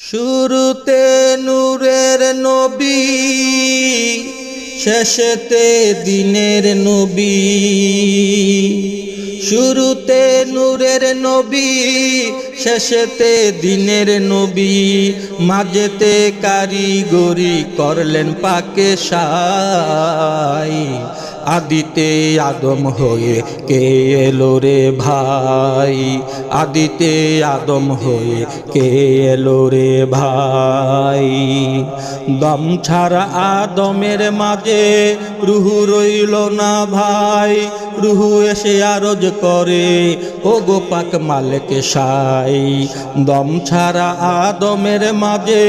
শুরুতে নূরের নবী, শেষেতে দিনের নবী। শুরুতে নূরের নবী, শেষেতে দিনের নবী। মাঝেতে কারিগরি করলেন পাকে সাই। আদিতে আদম হয়ে কে এলো রে ভাই? আদিতে আদম হয়ে কে এলো রে ভাই? দম ছাড়া আদমের মাঝে রুহু রইল না ভাই। রুহু এসে আরজ করে ও গোপাক মালিক সাই। দম ছাড়া আদমের মাঝে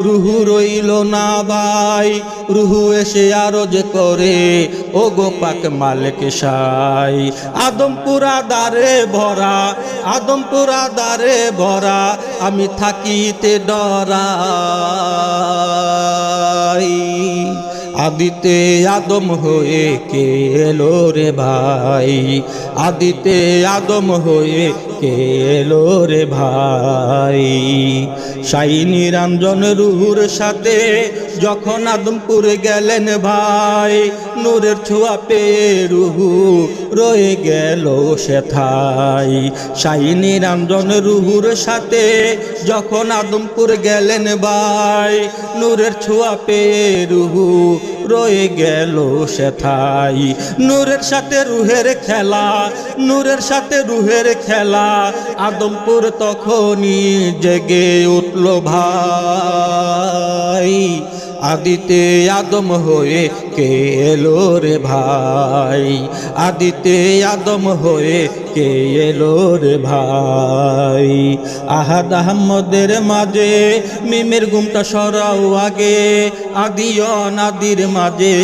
রুহু রইল না ভাই। রুহু এসে আরজ করে ও গোপাক মালিক সাই। আদমপুরা দ্বারে ভরা আদমপুরা দ্বারে ভরা, আমি থাকিতে ডরাই। আদিতে আদম হয়ে কে এলো রে ভাই? আদিতে আদম হয়ে কে এলো রে ভাই? সাই নিরঞ্জন রুহুর সাথে যখন আদমপুরে গেলেন ভাই, নূরের ছোঁয়া পেয়ে রুহু রয়ে গেল সেথাই সাই নিরঞ্জন রুহুর সাথে যখন আদমপুর গেলেন ভাই, নূরের ছোঁয়া পেয়ে রুহু রয়ে গেল সেথাই। নূরের সাথে রুহের খেলা, নূরের সাথে রুহের খেলা। আদমপুর তখনই জেগে উঠল ভাই। আদিতে আদম হয়ে কে এলো রে ভাই? আদিতে আদম হয়ে কে এলো রে ভাই? আহাদ আহমদের মাঝে মিমের গুমটা সরাও আগে। আদিও অনাদির মাঝে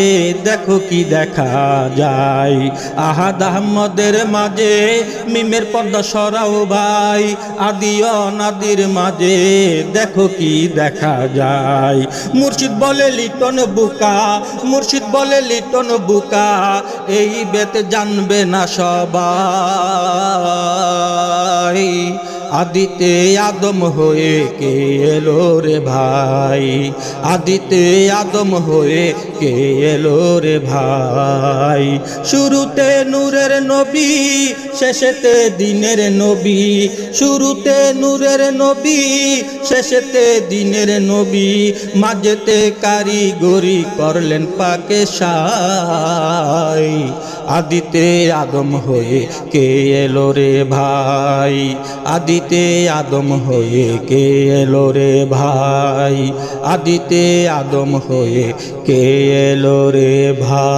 দেখো কি দেখা যায়। আহাদ আহমদের মাঝে মিমের পর্দা সরাও ভাই। আদি অনাদির মাঝে দেখো কি দেখা যায়। মুর্শিদ বলে, লিটন বুকা। মুর্শিদ বলে, লিটন বুকা। এই বেত জানবে না সবাই। আদিতে আদম হয়ে কে এলো রে ভাই? আদিতে আদম হয়ে কে এলো রে ভাই? শুরুতে নূরের নবী, শেষেতে দিনের নবী। শুরুতে নূরের নবী, শেষেতে দিনের নবী, মাঝেতে কারিগরি করলেন পাকে সাই আদিতে আদম হয়ে কে এলো রে ভাই? আদিতে আদম হয়ে কে এলো রে ভাই? আদিতে আদম হয়ে কে এলো রে ভাই?